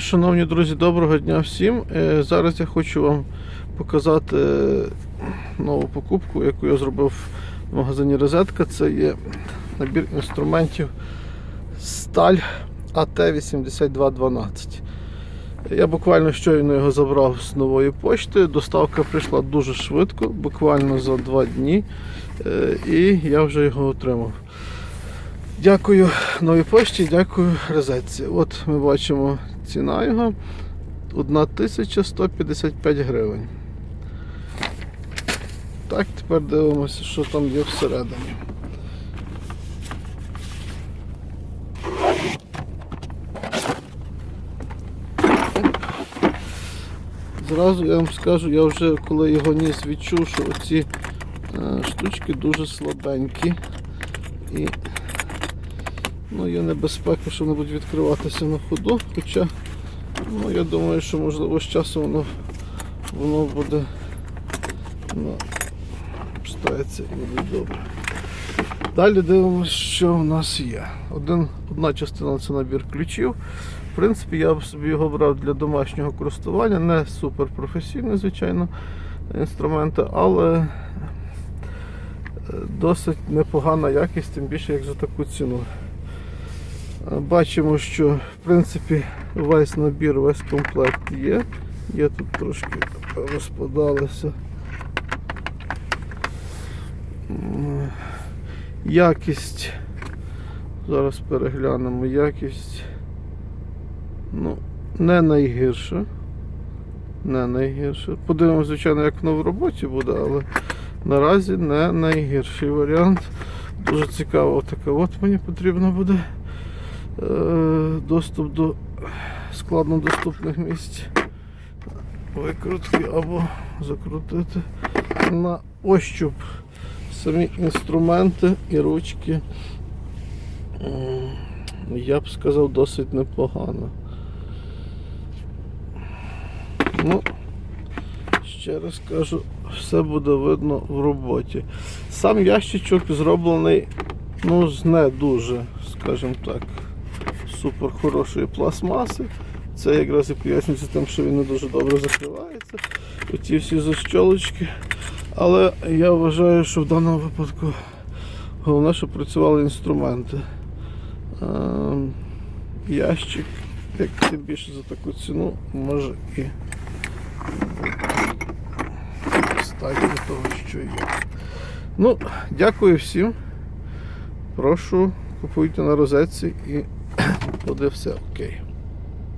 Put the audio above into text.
Шановні друзі, доброго дня всім. Е, Зараз я хочу вам показати нову покупку, яку я зробив в магазині Розетка. Це є набір інструментів Сталь АТ-8212. Я буквально щойно його забрав з нової пошти. Доставка прийшла дуже швидко, буквально за два дні. Е, І я вже його отримав. Дякую новій пошті, дякую розетці. От ми бачимо ціна його 1155 гривень. Так, тепер дивимося, що там є всередині. Зразу я вам скажу, я вже коли його ніс відчув, що оці е, штучки дуже слабенькі. І Ну, є небезпека, що вони будуть відкриватися на ходу, хоча ну, я думаю, що можливо з часом воно, воно буде ну, стається і буде добре. Далі дивимося, що в нас є. Один, одна частина це набір ключів. В принципі, я б собі його брав для домашнього користування, не суперпрофесійний, звичайно, інструменти, але е, досить непогана якість, тим більше як за таку ціну. Бачимо, що в принципі весь набір, весь комплект є. Є тут трошки розпадалося. Якість. Зараз переглянемо якість. Ну, не найгірша. Не найгірша. Подивимося, звичайно, як воно в роботі буде, але наразі не найгірший варіант. Дуже цікаво така от мені потрібно буде е, доступ до складнодоступних місць викрутки або закрутити на ощуп самі інструменти і ручки. Я б сказав досить непогано. Ну, ще раз кажу, все буде видно в роботі. Сам ящичок зроблений ну, не дуже, скажімо так, супер хорошої пластмаси. Це якраз і пояснюється тим, що він не дуже добре закривається. Оці всі защолочки. Але я вважаю, що в даному випадку головне, щоб працювали інструменти. Ем, Ящик, як тим більше за таку ціну, може і стати до того, що є. Ну, дякую всім. Прошу, купуйте на розетці і буде все окей.